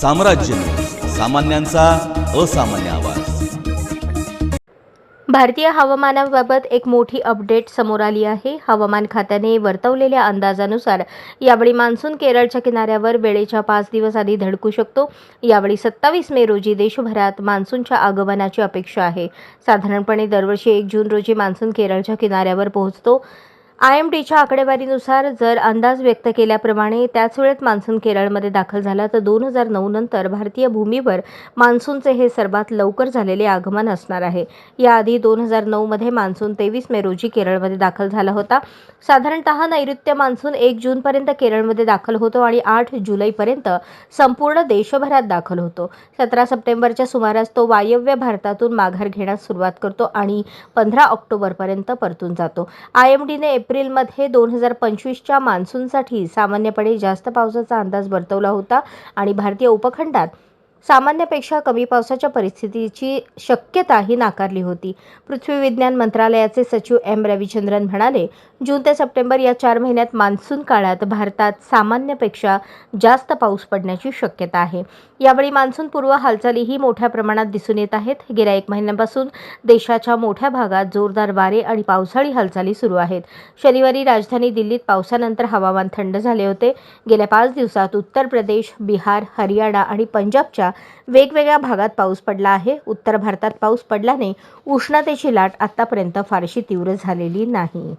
साम्राज्य सामान्यांचा असामान्य आवाज. भारतीय हवामानाबाबत एक मोठी अपडेट समोर आली आहे. हवामान खात्याने वर्तवलेल्या अंदाजानुसार यावेळी मान्सून केरळच्या किनाऱ्यावर वेळेच्या पाच दिवस आधी धडकू शकतो. यावेळी सत्तावीस मे रोजी देशभरात मान्सूनच्या आगमनाची अपेक्षा आहे. साधारणपणे दरवर्षी एक जून रोजी मान्सून केरळच्या किनाऱ्यावर पोहोचतो. आय एम डीच्या आकडेवारीनुसार जर अंदाज व्यक्त केल्याप्रमाणे त्याच वेळेत मान्सून केरळमध्ये दाखल झाला तर दोन हजार नऊ नंतर भारतीय भूमीवर मान्सूनचे हे सर्वात लवकर झालेले आगमन असणार आहे. याआधी दोन हजार नऊमध्ये मान्सून तेवीस मे रोजी केरळमध्ये दाखल झाला होता. साधारणतः नैऋत्य मान्सून एक जूनपर्यंत केरळमध्ये दाखल होतो आणि आठ जुलैपर्यंत संपूर्ण देशभरात दाखल होतो. सतरा सप्टेंबरच्या सुमारास तो वायव्य भारतातून माघार घेण्यास सुरुवात करतो आणि पंधरा ऑक्टोबरपर्यंत परतून जातो. आय एम डीने एप्रिलमध्ये दोन हजार पंचवीसच्या मान्सूनसाठी सामान्यपणे जास्त पावसाचा अंदाज वर्तवला होता आणि भारतीय उपखंडात सामान्यपेक्षा कमी पावसाच्या परिस्थितीची शक्यताही नाकारली होती. पृथ्वी विज्ञान मंत्रालयाचे सचिव एम. रविचंद्रन म्हणाले जून ते सप्टेंबर या चार महिन्यात मान्सून काळात भारतात सामान्यपेक्षा जास्त पाऊस पडण्याची शक्यता आहे. यावेळी मान्सूनपूर्व हालचालीही मोठ्या प्रमाणात दिसून येत आहेत. गेल्या एक महिन्यापासून देशाच्या मोठ्या भागात जोरदार वारे आणि पावसाळी हालचाली सुरू आहेत. शनिवारी राजधानी दिल्लीत पावसानंतर हवामान थंड झाले होते. गेल्या पाच दिवसात उत्तर प्रदेश बिहार हरियाणा आणि पंजाबच्या वेगवेगळ्या भागात पाऊस पडला आहे. उत्तर भारतात पाऊस पडल्याने उष्णतेची लाट आतापर्यंत फारशी तीव्र झालेली नाही.